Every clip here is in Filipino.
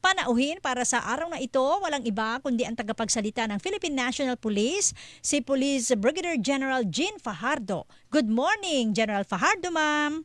panauhin para sa araw na ito. Walang iba kundi ang tagapagsalita ng Philippine National Police, si Police Brigadier General Jean Fajardo. Good morning, General Fajardo, ma'am.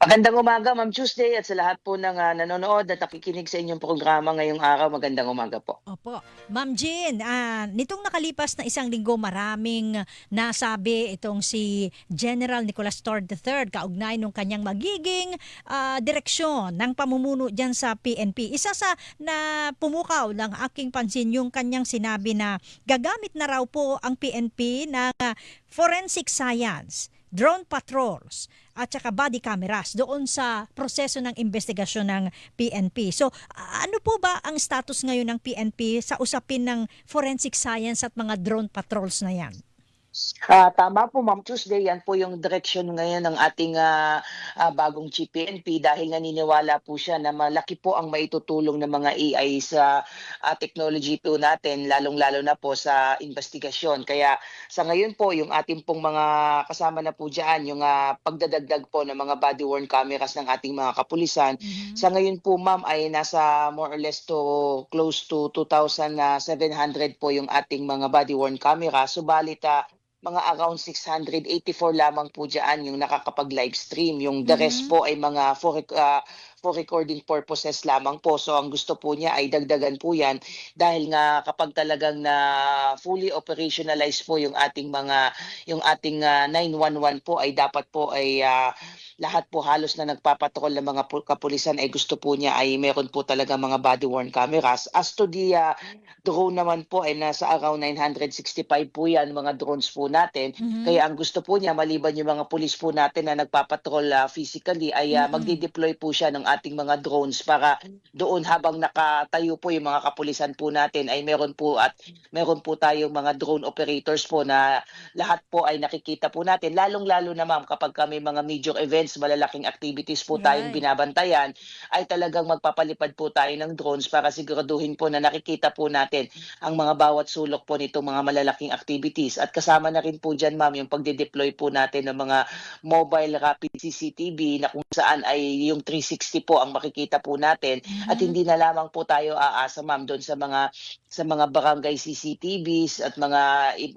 Magandang umaga, Ma'am Tuesday, at sa lahat po ng ah, nanonood at nakikinig sa inyong programa ngayong araw, magandang umaga po. Opo. Ma'am Jean, ah, nitong nakalipas na isang linggo maraming nasabi itong si General Nicolas Torre III kaugnay nung kanyang magiging ah, direksyon ng pamumuno dyan sa PNP. Isa sa na pumukaw ng aking pansin yung kanyang sinabi na gagamit na raw po ang PNP ng ah, forensic science drone patrols at saka body cameras doon sa proseso ng investigasyon ng PNP. So, ano po ba ang status ngayon ng PNP sa usapin ng forensic science at mga drone patrols na yan? Ah, tama po, Ma'am Tuesday, yan po yung direksyon ngayon ng ating ah, ah, bagong GPNP dahil naniniwala po siya na malaki po ang maitutulong ng mga AI sa ah, technology po natin, lalong-lalo na po sa investigasyon. Kaya sa ngayon po, yung ating pong mga kasama na po dyan, yung ah, pagdadagdag po ng mga body-worn cameras ng ating mga kapulisan, Sa ngayon po ma'am ay nasa more or less to close to 2,700 po yung ating mga body worn camera. Subalit ah, mga around 684 lamang po dyan yung nakakapag-live stream. Yung the rest Mhm. po ay mga for, ah, for recording purposes lamang po. So ang gusto po niya ay dagdagan po yan dahil nga kapag talagang na fully operationalized po yung ating mga yung ating ah, 911 po ay dapat po ay ah, lahat po halos na nagpapatrol ng mga pu- kapulisan ay gusto po niya ay meron po talaga mga body worn cameras. As to the ah, drone naman po ay nasa around 965 po yan mga drones po natin. Mhm. Kaya ang gusto po niya maliban yung mga pulis po natin na nagpapatrol ah, physically ay ah, Mhm. magdi-deploy po siya ng ating mga drones para doon habang nakatayo po yung mga kapulisan po natin ay meron po at meron po tayong mga drone operators po na lahat po ay nakikita po natin lalong-lalo na ma'am kapag kami mga major events, malalaking activities po tayong Right. binabantayan ay talagang magpapalipad po tayo ng drones para siguraduhin po na nakikita po natin ang mga bawat sulok po nitong mga malalaking activities at kasama na rin po dyan ma'am yung pagde-deploy po natin ng mga mobile rapid CCTV na kung saan ay yung 360 po ang makikita po natin at Mhm. hindi na lamang po tayo aasa ma'am doon sa mga sa mga barangay CCTVs at mga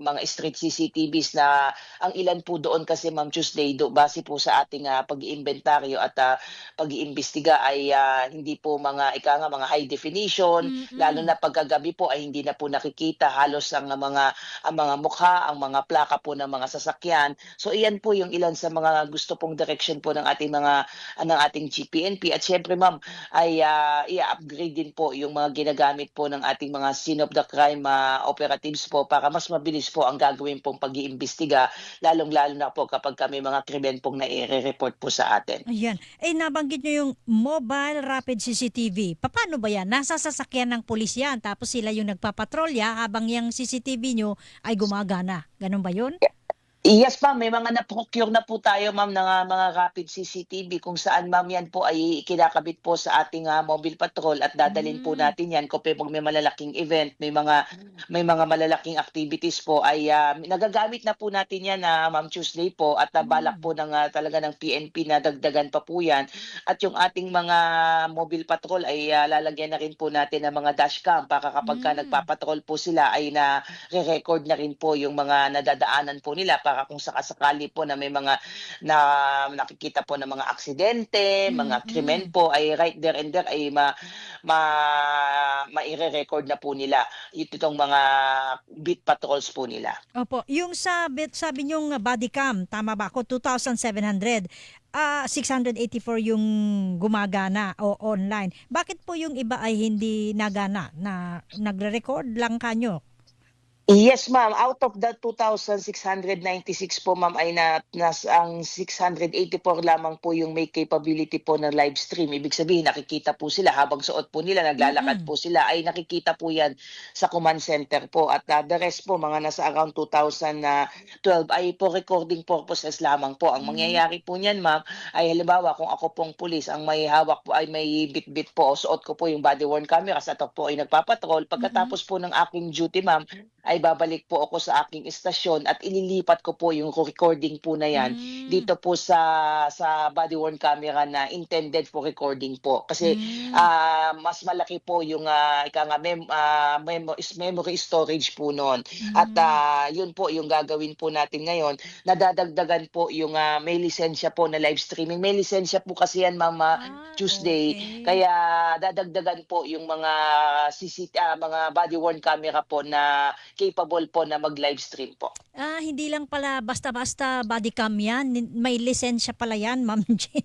mga street CCTVs na ang ilan po doon kasi ma'am Tuesday do base po sa ating ah, pag-iimbentaryo at ah, pag-iimbestiga ay ah, hindi po mga ika nga mga high definition. Mhm. lalo na pagkagabi po ay hindi na po nakikita. Halos ang mga ang mga mukha, ang mga plaka po ng mga sasakyan. So iyan po yung ilan sa mga gusto pong direction po ng ating mga ng ating GPNP at syempre ma'am ay ah, i-upgrade din po yung mga ginagamit po ng ating mga scene of the crime ah, operatives po para mas mabilis po ang gagawin pong pag-iimbestiga. Lalong-lalo na po kapag kami mga krimen pong nai-report po sa atin. Ayan. Eh, nabanggit nyo yung mobile rapid CCTV. Paano ba yan? Nasa sasakyan ng pulis yan, tapos sila yung nagpapatrolya habang yung CCTV nyo ay gumagana. Ganun ba yun? Yes ma'am, may mga na-procure na po tayo ma'am ng ah, mga rapid CCTV kung saan ma'am yan po ay kinakabit po sa ating ah, mobile patrol at dadalhin po Mm. natin yan kung pag may malalaking event, may mga may mga malalaking activities po ay ah, nagagamit na po natin yan na ma'am Tuesday po at balak Mm. po ng ah, talaga ng PNP na dagdagan pa po yan at yung ating mga mobile patrol ay ah, lalagyan na rin po natin ng mga dashcam para kapag ka Mm. nagpapatrol po sila ay na re-record na rin po yung mga nadadaanan po nila para kung sakasakali po na may mga na nakikita po ng mga aksidente, mga Mm, krimen po ay right there and there ay ma, ma maire-record na po nila itong mga beat patrols po nila. Opo, yung sabi, sabi nyong body cam, tama ba ako, 2,700. Ah, 684 yung gumagana o online. Bakit po yung iba ay hindi nagana na nagre-record lang kanyo? Yes, ma'am. Out of the 2,696 po, ma'am, ay na, nas, ang 684 lamang po yung may capability po ng live stream. Ibig sabihin, nakikita po sila habang suot po nila, naglalakad Mm-mm. po sila, ay nakikita po yan sa command center po. At uh, the rest po, mga nasa around 2012 ay po recording purposes lamang po. Ang Mm. mangyayari po niyan, ma'am, ay halimbawa kung ako pong pulis, ang may hawak po ay may bit-bit po o suot ko po yung body worn camera ako po ay nagpapatrol. Pagkatapos po ng aking duty, ma'am, ay ay babalik po ako sa aking istasyon at ililipat ko po yung recording po na yan Mm. dito po sa sa body worn camera na intended for recording po kasi Mm. ah, mas malaki po yung ah, ika nga mem, ah, memo- is- memory storage po noon at Mm. ah, yun po yung gagawin po natin ngayon nadadagdagan po yung ah, may lisensya po na live streaming may lisensya po kasi yan mama Ah, Tuesday okay. kaya dadagdagan po yung mga CCT ah, mga body worn camera po na capable po na mag live stream po Ah, hindi lang pala basta-basta body cam yan. May lisensya pala yan, Ma'am Jean.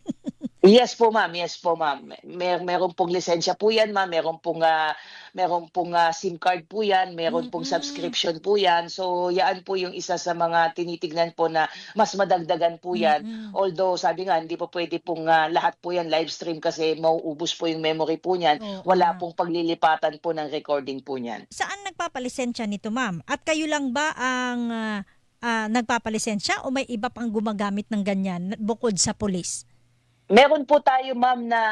Yes po ma'am, yes po ma'am. Mer meron pong lisensya po 'yan ma'am, meron pong ah, meron pong ah, SIM card po 'yan, meron pong Mm-mm. subscription po 'yan. So yaan po yung isa sa mga tinitignan po na mas madagdagan po 'yan. Mm-mm. Although sabi nga hindi po pwede pong ah, lahat po 'yan live stream kasi mauubos po yung memory po niyan. Oo Wala nga. pong paglilipatan po ng recording po niyan. Saan nagpapalisensya nito, Ma'am? At kayo lang ba ang ah, ah, nagpapalisensya o may iba pang gumagamit ng ganyan bukod sa pulis? Meron po tayo ma'am na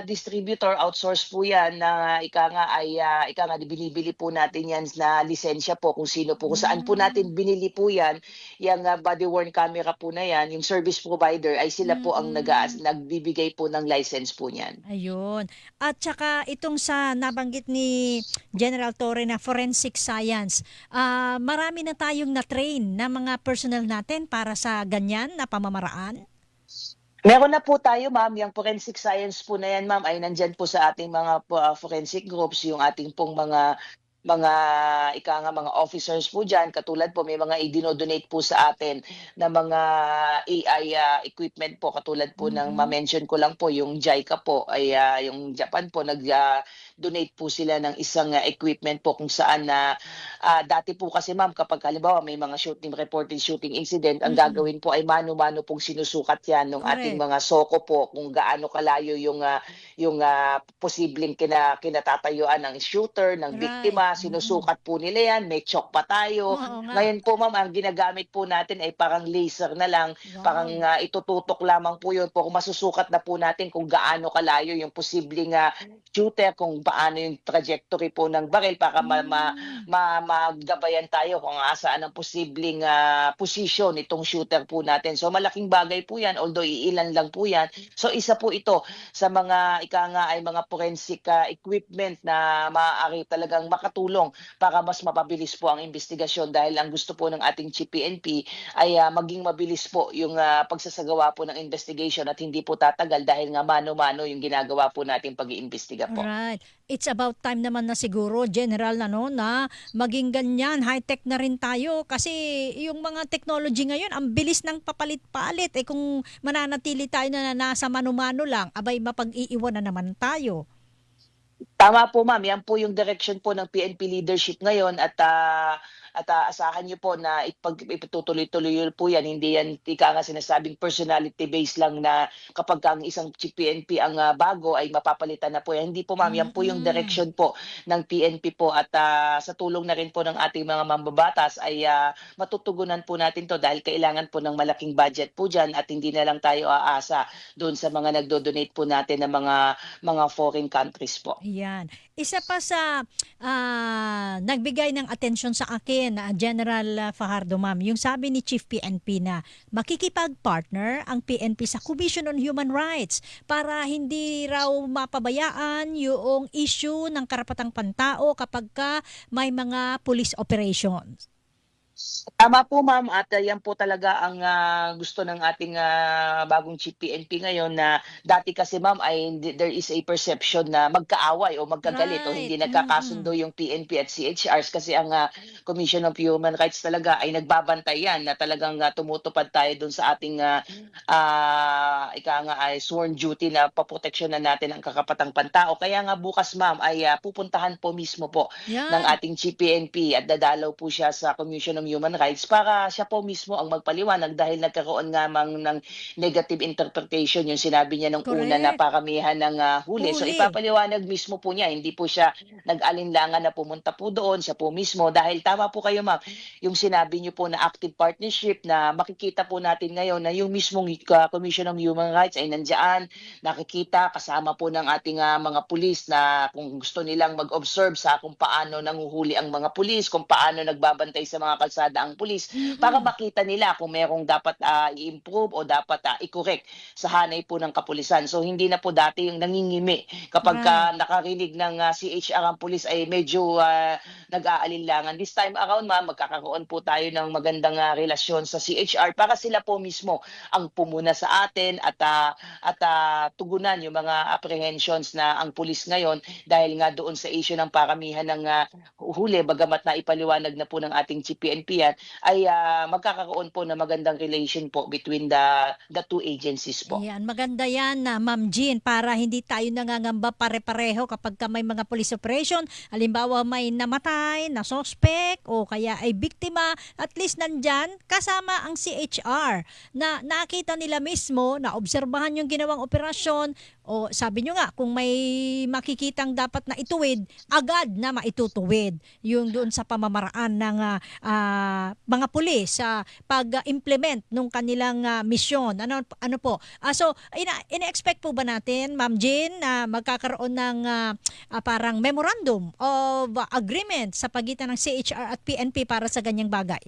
distributor outsource po 'yan na ika nga ay ah, ika nga binibili po natin 'yan na lisensya po kung sino po kung saan po natin binili po 'yan, yung ah, body worn camera po na 'yan, yung service provider ay sila po ang nag nagbibigay po ng license po niyan. Ayun. At saka itong sa nabanggit ni General Torre na forensic science, ah, marami na tayong na-train na mga personnel natin para sa ganyan na pamamaraan. Meron na po tayo ma'am, yung forensic science po na 'yan ma'am. Ay nandiyan po sa ating mga ah, forensic groups, yung ating pong mga mga ika nga mga officers po diyan katulad po may mga i-donate po sa atin na mga AI ah, equipment po katulad po ng Mhm. ma-mention ko lang po yung JICA po ay ah, yung Japan po nag ah, donate po sila ng isang ah, equipment po kung saan na ah, dati po kasi ma'am kapag halimbawa may mga shooting reported shooting incident ang Mhm. gagawin po ay mano-mano pong sinusukat yan ng ating mga soko po kung gaano kalayo yung ah, yung ah, posibleng kina, kinatatayuan ng shooter ng Right. biktima. Sinusukat po nila yan may chalk pa tayo Oo nga. ngayon po ma'am ang ginagamit po natin ay parang laser na lang Wow. parang ah, itututok lamang po yun po kung masusukat na po natin kung gaano kalayo yung posibleng ah, shooter kung paano yung trajectory po ng baril para ma, ma, Mm. ma, maggabayan tayo kung saan ang posibleng ah, position itong shooter po natin. So malaking bagay po yan, although iilan lang po yan. So isa po ito sa mga, ika nga ay mga forensic ah, equipment na maaari talagang makatulong para mas mapabilis po ang investigasyon dahil ang gusto po ng ating Chief PNP ay ah, maging mabilis po yung ah, pagsasagawa po ng investigation at hindi po tatagal dahil nga mano-mano yung ginagawa po nating pag-iimbestiga po. Right. It's about time naman na siguro, General, ano, na maging ganyan, high-tech na rin tayo. Kasi yung mga technology ngayon, ang bilis ng papalit-palit. Eh kung mananatili tayo na nasa mano-mano lang, abay mapag-iiwan na naman tayo. Tama po ma'am, yan po yung direction po ng PNP leadership ngayon at ah, at ah, asahan niyo po na ipag ipatutuloy-tuloy po yan. Hindi yan tika nga sinasabing personality based lang na kapag ang isang PNP ang ah, bago ay mapapalitan na po yan. Hindi po ma'am, yan po yung Mm-mm. direction po ng PNP po at ah, sa tulong na rin po ng ating mga mambabatas ay ah, matutugunan po natin to dahil kailangan po ng malaking budget po dyan at hindi na lang tayo aasa doon sa mga nagdo-donate po natin ng mga mga foreign countries po. Yan. Isa pa sa ah, nagbigay ng atensyon sa akin, ah, General Fajardo Ma'am, yung sabi ni Chief PNP na makikipag-partner ang PNP sa Commission on Human Rights para hindi raw mapabayaan yung issue ng karapatang pantao kapag ka may mga police operations. Tama po ma'am at ah, yan po talaga ang ah, gusto ng ating ah, bagong chief PNP ngayon na dati kasi ma'am ay there is a perception na magkaaway o magkagalit o hindi Right. nagkakasundo yung PNP at CHRs kasi ang ah, Commission of Human Rights talaga ay nagbabantay yan na talagang ah, tumutupad tayo dun sa ating ah, ah, ika nga ay sworn duty na paproteksyonan natin ang kakapatang pantao. Kaya nga bukas ma'am ay ah, pupuntahan po mismo po Yan. ng ating chief PNP at dadalaw po siya sa Commission on of Human Rights para siya po mismo ang magpaliwanag dahil nagkaroon nga mang ng negative interpretation yung sinabi niya nung una Correct. na paramihan ng ah, huli. So Huli. ipapaliwanag mismo po niya, hindi po siya nag-alinlangan na pumunta po doon, siya po mismo dahil tama po kayo ma'am, yung sinabi niyo po na active partnership na makikita po natin ngayon na yung mismong uh, Commission on Human Rights ay nandiyan, nakikita kasama po ng ating ah, mga pulis na kung gusto nilang mag-observe sa kung paano nanguhuli ang mga pulis, kung paano nagbabantay sa mga kalsada ang pulis, para makita nila kung merong dapat ah, i-improve o dapat ah, i-correct sa hanay po ng kapulisan. So hindi na po dati yung nangingimi kapag ka nakarinig ng ah, CHR ang pulis ay medyo ah, nag-aalinlangan. This time around ma'am, magkakaroon po tayo ng magandang ah, relasyon sa CHR para sila po mismo ang pumuna sa atin at ah, at ah, tugunan yung mga apprehensions na ang pulis ngayon dahil nga doon sa issue ng paramihan ng ah, huli bagamat na ipaliwanag na po ng ating GPNP yan ay ah, magkakaroon po na magandang relation po between the the two agencies po. Yan, maganda yan na Ma'am Jean para hindi tayo nangangamba pare-pareho kapag ka may mga police operation. Halimbawa may namatay na suspect o kaya ay biktima, at least nandyan kasama ang CHR na nakita nila mismo na obserbahan yung ginawang operasyon o sabi nyo nga kung may makikitang dapat na ituwid, agad na maitutuwid yung doon sa pamamaraan ng ah, ah, mga pulis sa pag-implement ng kanilang ah, misyon. Ano ano po? Ah, so ina ina-expect po ba natin, Ma'am Jean, na magkakaroon ng ah, ah, parang memorandum of agreement sa pagitan ng CHR at PNP para sa ganyang bagay?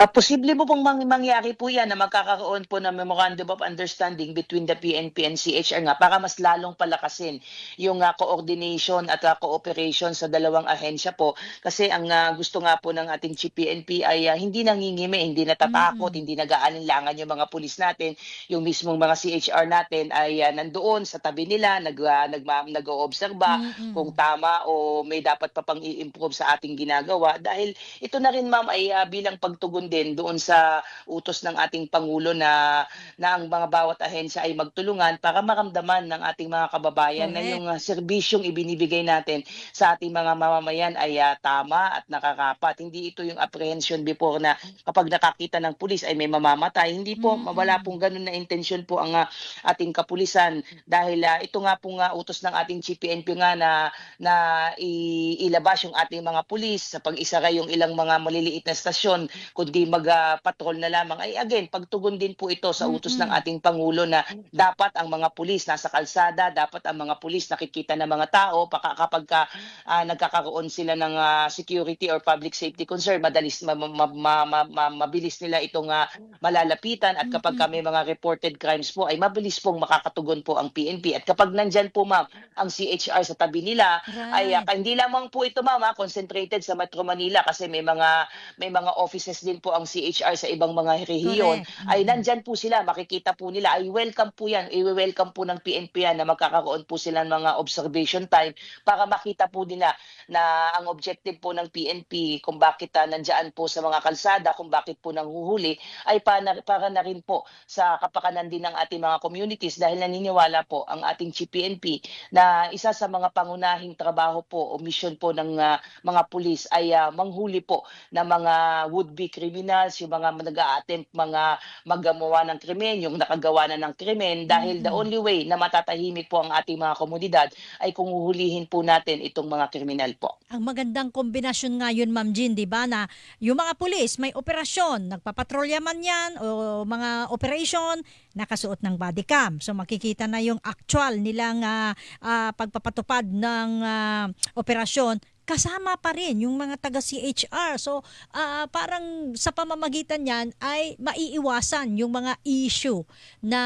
Ah, posible mo pong mang- mangyari po yan na magkakaroon po ng Memorandum of Understanding between the PNP and CHR nga para mas lalong palakasin yung ah, coordination at ah, cooperation sa dalawang ahensya po. Kasi ang ah, gusto nga po ng ating PNP ay ah, hindi nangingimi, hindi natatakot, hindi nag-aalinlangan yung mga pulis natin. Yung mismong mga CHR natin ay ah, nandoon sa tabi nila, nag, ah, nagma- nag-oobserba Mm-mm. kung tama o may dapat pa pang i-improve sa ating ginagawa. Dahil ito na rin ma'am ay ah, bilang pagtugon din doon sa utos ng ating Pangulo na, na ang mga bawat ahensya ay magtulungan para maramdaman ng ating mga kababayan na Correct. yung ah, serbisyong ibinibigay natin sa ating mga mamamayan ay ah, tama at nakakapat. Hindi ito yung apprehension before na kapag nakakita ng pulis ay may mamamatay. Hindi po, Mm-mm. wala pong ganun na intensyon po ang ah, ating kapulisan dahil ah, ito nga pong ah, utos ng ating GPNP nga na na ilabas yung ating mga pulis sa pag-isara yung ilang mga maliliit na stasyon kundi mag-patrol na lamang ay again pagtugon din po ito sa utos Mm-mm. ng ating pangulo na dapat ang mga pulis nasa kalsada dapat ang mga pulis nakikita ng mga tao paka, kapag ka, ah, nagkakaroon sila ng ah, security or public safety concern madalis ma, ma, ma, ma, ma- mabilis nila itong ah, malalapitan at kapag ka may mga reported crimes po ay mabilis pong makakatugon po ang PNP at kapag nandyan po ma'am ang CHR sa tabi nila ay ah, Right. hindi lamang po ito ma'am ah, concentrated sa Metro Manila kasi may mga may mga offices din po ang CHR sa ibang mga rehiyon Correct. ay nandyan po sila makikita po nila ay welcome po yan i-welcome po ng PNP yan na magkakaroon po sila ng mga observation time para makita po nila na ang objective po ng PNP kung bakit uh, nandyan po sa mga kalsada kung bakit po nanghuhuli ay para, para na rin po sa kapakanan din ng ating mga communities dahil naniniwala po ang ating GPNP na isa sa mga pangunahing trabaho po o mission po ng ah, mga pulis ay ah, manghuli po ng mga would-be criminals, yung mga nag-a-attempt mga maggawa ng krimen, yung nakagawa na ng krimen dahil the Mhm. only way na matatahimik po ang ating mga komunidad ay kung huhulihin po natin itong mga kriminal po. Ang magandang kombinasyon nga yun, Ma'am Jean, di ba, na yung mga pulis may operasyon, nagpapatrolya man yan o mga operation, nakasuot ng body cam. So makikita na yung actual nilang ah, ah, pagpapatupad ng ah, operasyon kasama pa rin yung mga taga CHR. So ah, parang sa pamamagitan niyan ay maiiwasan yung mga issue na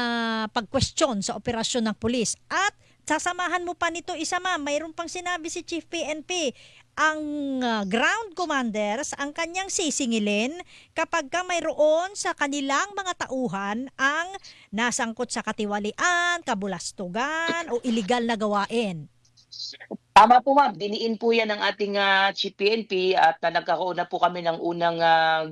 pag-question sa operasyon ng pulis. At sasamahan mo pa nito isa ma'am, mayroon pang sinabi si Chief PNP, ang uh, ground commanders ang kanyang sisingilin kapag ka mayroon sa kanilang mga tauhan ang nasangkot sa katiwalian, kabulastugan o illegal na gawain. Tama po ma'am, diniin po yan ng ating ah, Chief PNP at ah, nagkaroon na po kami ng unang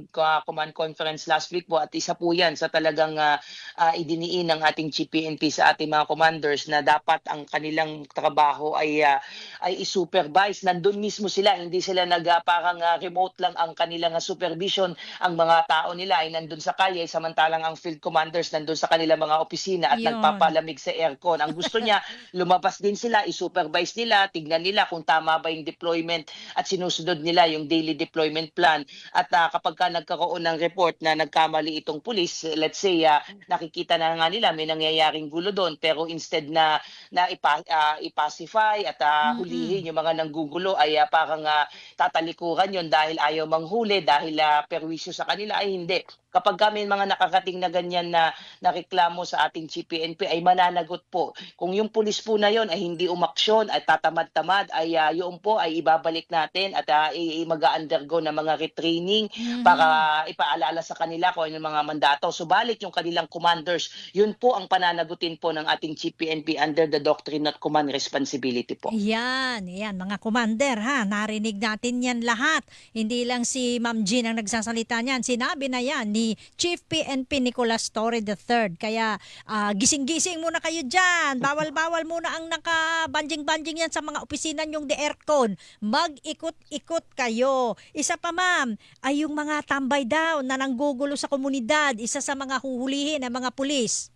ka- command conference last week po at isa po yan sa talagang ah, ah, idiniin ng ating Chief PNP sa ating mga commanders na dapat ang kanilang trabaho ay ah, ay i-supervise. Nandun mismo sila, hindi sila nag ah, parang ah, remote lang ang kanilang supervision. Ang mga tao nila ay nandun sa kalye samantalang ang field commanders nandun sa kanilang mga opisina at Yun. nagpapalamig sa aircon. Ang gusto niya lumabas din sila, i-supervise nila, tignan nila kung tama ba yung deployment at sinusunod nila yung daily deployment plan. At ah, kapag ka nagkaroon ng report na nagkamali itong pulis, let's say ah, nakikita na nga nila may nangyayaring gulo doon pero instead na na ipa, ah, ipacify at Mm-mm. hulihin yung mga nanggugulo ay ah, parang ah, tatalikuran yon dahil ayaw manghuli dahil uh, perwisyo sa kanila ay hindi. Kapag kami mga nakakating na ganyan na nareklamo sa ating GPNP ay mananagot po. Kung yung pulis po na yon ay hindi umaksyon at tatamad-tamad ay uh, yun po ay ibabalik natin at uh, mag-undergo na mga retraining Mhm. para ipaalala sa kanila kung ano yung mga mandato. Subalit yung kanilang commanders, yun po ang pananagutin po ng ating GPNP under the Doctrine of Command Responsibility po. Yan, yan mga commander ha, narinig natin yan lahat. Hindi lang si Ma'am Jean ang nagsasalita niyan, sinabi na yan ni Chief PNP Nicolas Torre III. Kaya ah, gising-gising muna kayo dyan, bawal-bawal muna ang naka-banjing-banjing yan sa mga opisina nyong de aircon. Mag-ikot-ikot kayo. Isa pa ma'am, ay yung mga tambay daw na nanggugulo sa komunidad, isa sa mga huhulihin ng mga pulis.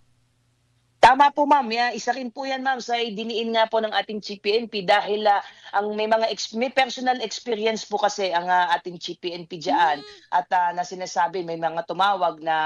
Tama po ma'am, ya, isa rin po yan ma'am sa diniin nga po ng ating GPNP dahil ah, ang may mga ex- may personal experience po kasi ang ah, ating GPNP diyan at ah, na sinasabi may mga tumawag na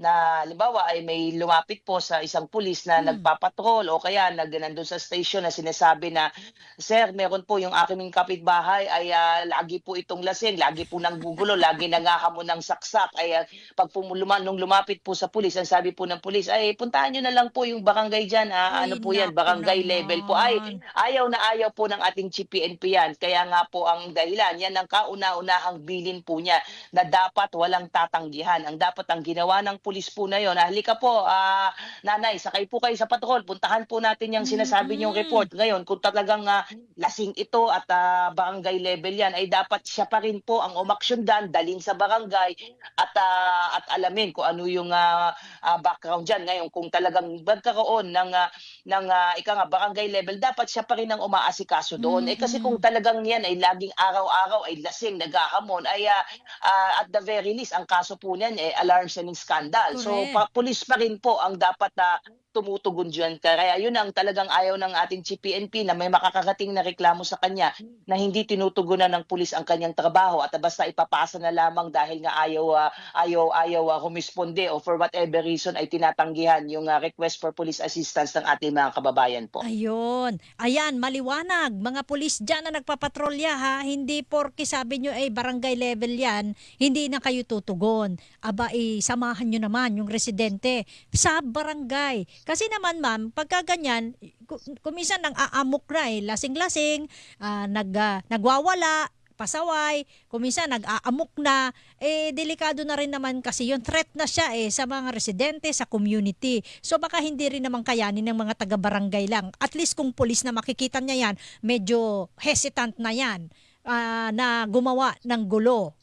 na halimbawa ay may lumapit po sa isang pulis na Hmm. nagpapatrol o kaya nag nandun sa station na sinasabi na sir meron po yung aking kapitbahay ay ah, lagi po itong lasing, lagi po nang gugulo, lagi nangahamon ng saksak ay ah, pag pumuluma, nung lumapit po sa pulis, ang sabi po ng pulis, ay puntahan nyo na lang po yung barangay dyan. Ah, Ay, ano po yan, barangay level po. Ay, ayaw na ayaw po ng ating GPNP yan. Kaya nga po ang dahilan, yan ang kauna-unahang bilin po niya na dapat walang tatanggihan. Ang dapat ang ginawa ng pulis po na yon, halika po, ah, nanay, sakay po kayo sa patrol, puntahan po natin yung sinasabi niyong Mm. report. Ngayon, kung talagang ah, lasing ito at ah, barangay level yan, ay dapat siya pa rin po ang umaksyon dan, dalhin sa barangay at ah, at alamin kung ano yung ah, ah, background diyan ngayon kung talagang magkaroon ng ah, ng ah, ika nga barangay level dapat siya pa rin ang umaasikaso doon eh kasi kung talagang yan ay laging araw-araw ay lasing nagahamon ay ah, ah, at the very least ang kaso po niyan eh alarm sending scandal so Correct. pa, pulis pa rin po ang dapat na tumutugon diyan kaya yun ang talagang ayaw ng ating GPNP na may makakarating na reklamo sa kanya na hindi tinutugunan ng pulis ang kanyang trabaho at basta ipapasa na lamang dahil nga ayaw ah, ayaw ayaw uh, humisponde o for whatever reason ay tinatanggihan yung ah, request for police assistance ng ating mga kababayan po. Ayun. Ayan, maliwanag. Mga pulis dyan na nagpapatrolya ha. Hindi porke sabi nyo ay barangay level yan, hindi na kayo tutugon. Aba, eh, samahan nyo naman yung residente sa barangay. Kasi naman ma'am, pagka ganyan, ku- kumisan nang aamok na eh, lasing-lasing, ah, nag, ah, nagwawala, pasaway, kuminsan nag-aamok na, eh delikado na rin naman kasi yun. Threat na siya eh sa mga residente, sa community. So baka hindi rin naman kayanin ng mga taga-barangay lang. At least kung pulis na makikita niya yan, medyo hesitant na yan ah, na gumawa ng gulo.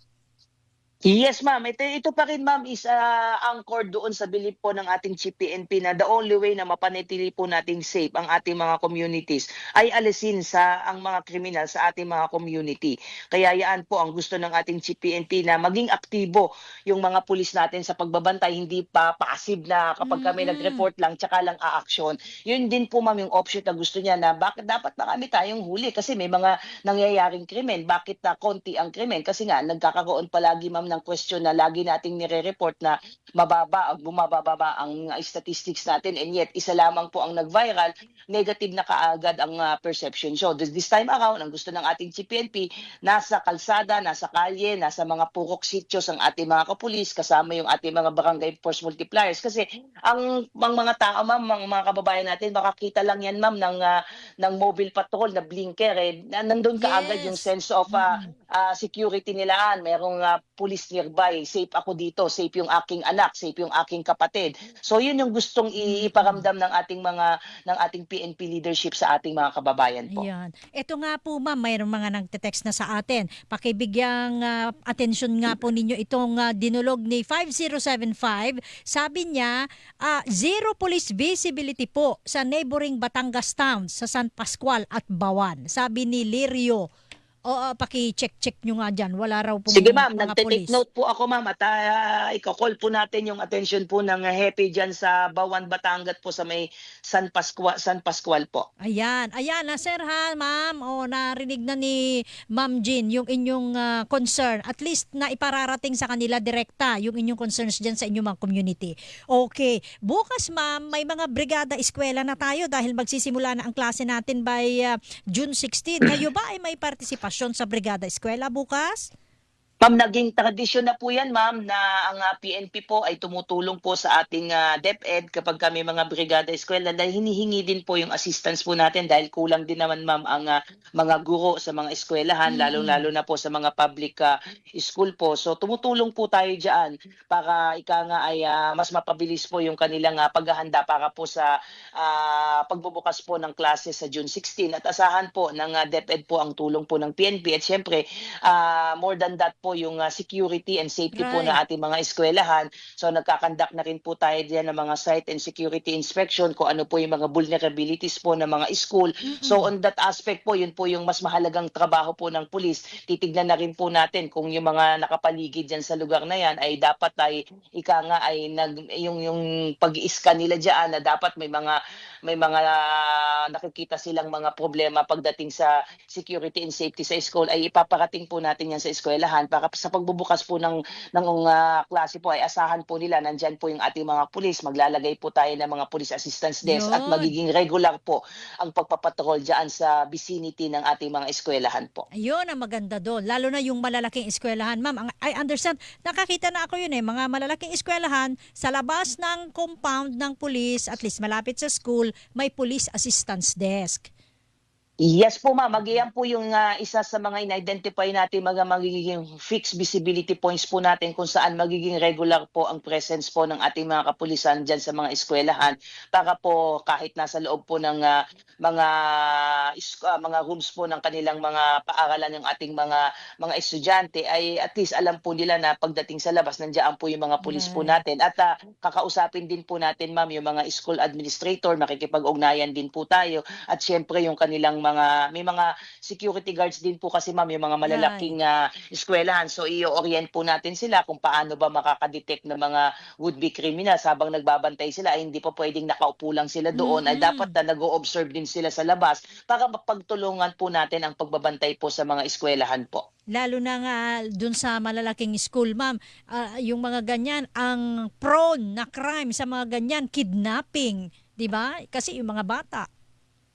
Yes, ma'am. Ito, ito pa rin, ma'am, is ah, anchor doon sa bilip po ng ating GPNP na the only way na mapanatili po nating safe ang ating mga communities ay alisin sa ang mga kriminal sa ating mga community. Kaya yan po ang gusto ng ating GPNP na maging aktibo yung mga pulis natin sa pagbabantay, hindi pa passive na kapag kami Mm. nag-report lang, tsaka lang aaksyon. Yun din po, ma'am, yung option na gusto niya na bakit dapat marami tayong huli kasi may mga nangyayaring krimen. Bakit na konti ang krimen? Kasi nga, nagkakaroon palagi, ma'am, ng question na lagi nating nire-report na mababa, ang bumababa ang uh, statistics natin and yet isa lamang po ang nag-viral, negative na kaagad ang uh, perception. So this, this time around, ang gusto ng ating GPNP, nasa kalsada, nasa kalye, nasa mga purok sityos ang ating mga kapulis, kasama yung ating mga barangay force multipliers. Kasi ang, ang mga tao, ma'am, ang mga kababayan natin, makakita lang yan, ma'am, ng, uh, ng mobile patrol na blinker. Eh, na- nandun kaagad Yes. yung sense of uh, ah, security nila. Merong ah, police nearby. Safe ako dito, safe yung aking anak, safe yung aking kapatid. So yun yung gustong i- iparamdam ng ating mga ng ating PNP leadership sa ating mga kababayan po. Ayan. Ito nga po ma'am, mayroong mga nagte-text na sa atin. Pakibigyang ah, atensyon nga po ninyo itong ah, dinulog ni 5075. Sabi niya, ah, zero police visibility po sa neighboring Batangas towns sa San Pascual at Bawan. Sabi ni Lirio. O ah, paki-check-check nyo nga dyan. Wala raw po Sige ma'am, nagte-take note po ako ma'am at uh, iko-call po natin yung attention po ng uh, Hepe dyan sa Bawan, Batangas po sa may San Pascual, San Pascual po. Ayan, ayan na sir ha, ma'am. O narinig na ni Ma'am Jean yung inyong ah, concern. At least na ipararating sa kanila direkta yung inyong concerns diyan sa inyong mga community. Okay. Bukas ma'am, may mga brigada eskwela na tayo dahil magsisimula na ang klase natin by ah, June 16. Kayo ba ay may partisipasyon sa brigada eskwela bukas? Ma'am, naging tradisyon na po yan, ma'am, na ang ah, PNP po ay tumutulong po sa ating ah, DepEd kapag kami mga brigada eskwela dahil hinihingi din po yung assistance po natin dahil kulang din naman, ma'am, ang ah, mga guro sa mga eskwelahan, Mm. lalong-lalo na po sa mga public ah, school po. So tumutulong po tayo diyan para ika nga ay ah, mas mapabilis po yung kanilang ah, paghahanda para po sa ah, pagbubukas po ng klase sa June 16 at asahan po ng ah, DepEd po ang tulong po ng PNP at syempre ah, more than that po yung ah, security and safety po Right. ng ating mga eskwelahan. So nagkakandak na rin po tayo diyan ng mga site and security inspection kung ano po yung mga vulnerabilities po ng mga school. So on that aspect po, yun po yung mas mahalagang trabaho po ng pulis. Titignan na rin po natin kung yung mga nakapaligid diyan sa lugar na yan ay dapat ay ika nga ay nag yung yung pag-i-scan nila diyan na dapat may mga may mga nakikita silang mga problema pagdating sa security and safety sa school ay ipaparating po natin yan sa eskwelahan para sa pagbubukas po ng ng ah, klase po ay asahan po nila nandyan po yung ating mga pulis maglalagay po tayo ng mga police assistance desk at Yun. magiging regular po ang pagpapatrol diyan sa vicinity ng ating mga eskwelahan po. Ayun ang maganda doon. Lalo na yung malalaking eskwelahan. Ma'am, ang- I understand. Nakakita na ako yun eh. Mga malalaking eskwelahan, sa labas ng compound ng police, at least malapit sa school, may police assistance desk. Yes po ma'am, magiyan po yung ah, isa sa mga in-identify natin mga magiging fixed visibility points po natin kung saan magiging regular po ang presence po ng ating mga kapulisan dyan sa mga eskwelahan para po kahit nasa loob po ng ah, mga ah, mga rooms po ng kanilang mga paaralan ng ating mga mga estudyante ay at least alam po nila na pagdating sa labas nandiyan po yung mga pulis po Right. natin. At ah, kakausapin din po natin ma'am yung mga school administrator makikipag-ugnayan din po tayo. At syempre yung kanilang mga may mga security guards din po kasi ma'am yung mga malalaking ah, eskwelahan so i-orient po natin sila kung paano ba makakadetect ng mga would be criminals habang nagbabantay sila ay hindi pa pwedeng nakaupo lang sila doon ay Mhm. dapat na nag-o-observe din sila sa labas para mapagtulungan po natin ang pagbabantay po sa mga eskwelahan po. Lalo na nga dun sa malalaking school, ma'am, ah, yung mga ganyan, ang prone na crime sa mga ganyan, kidnapping, di ba? Kasi yung mga bata.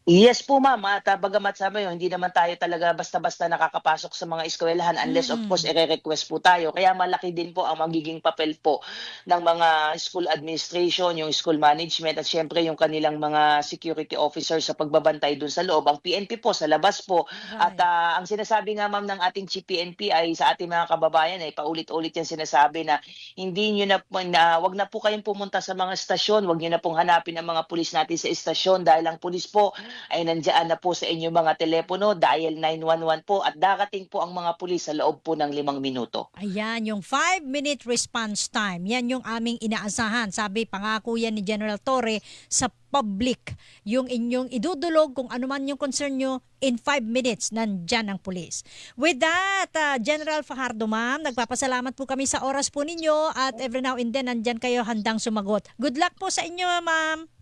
Yes po ma'am, at uh, bagamat sabi yun, hindi naman tayo talaga basta-basta nakakapasok sa mga eskwelahan unless of Mm. course ire-request po tayo. Kaya malaki din po ang magiging papel po ng mga school administration, yung school management at syempre yung kanilang mga security officers sa pagbabantay dun sa loob. Ang PNP po sa labas po at Right. ah, ang sinasabi nga ma'am ng ating Chief PNP ay sa ating mga kababayan ay paulit-ulit yan sinasabi na hindi nyo na, na wag na po kayong pumunta sa mga estasyon, wag nyo na pong hanapin ang mga pulis natin sa estasyon dahil ang pulis po ay nandiyan na po sa inyong mga telepono, dial 911 po at darating po ang mga pulis sa loob po ng limang minuto. Ayan, yung 5-minute response time. Yan yung aming inaasahan. Sabi, pangako yan ni General Torre sa public. Yung inyong idudulog kung ano man yung concern nyo, in 5 minutes, nandyan ang pulis. With that, uh, General Fajardo, ma'am, nagpapasalamat po kami sa oras po ninyo at every now and then, nandyan kayo handang sumagot. Good luck po sa inyo, ma'am.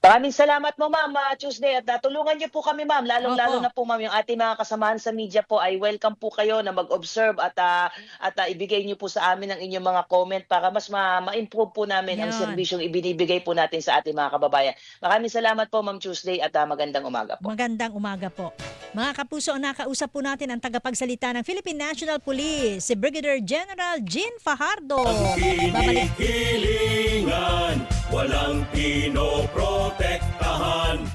Maraming salamat mo ma'am ah, Tuesday at ah, tulungan niyo po kami ma'am lalong-lalo Opo. na po ma'am yung ating mga kasamahan sa media po ay welcome po kayo na mag-observe at ah, at ah, ibigay niyo po sa amin ang inyong mga comment para mas ma- ma-improve po namin ang Yan. serbisyong ibinibigay po natin sa ating mga kababayan. Maraming salamat po ma'am Tuesday at ah, magandang umaga po. Magandang umaga po. Mga kapuso, nakausap po natin ang tagapagsalita ng Philippine National Police, si Brigadier General Jean Fajardo. Babalik Hinihilingan, walang protectahan.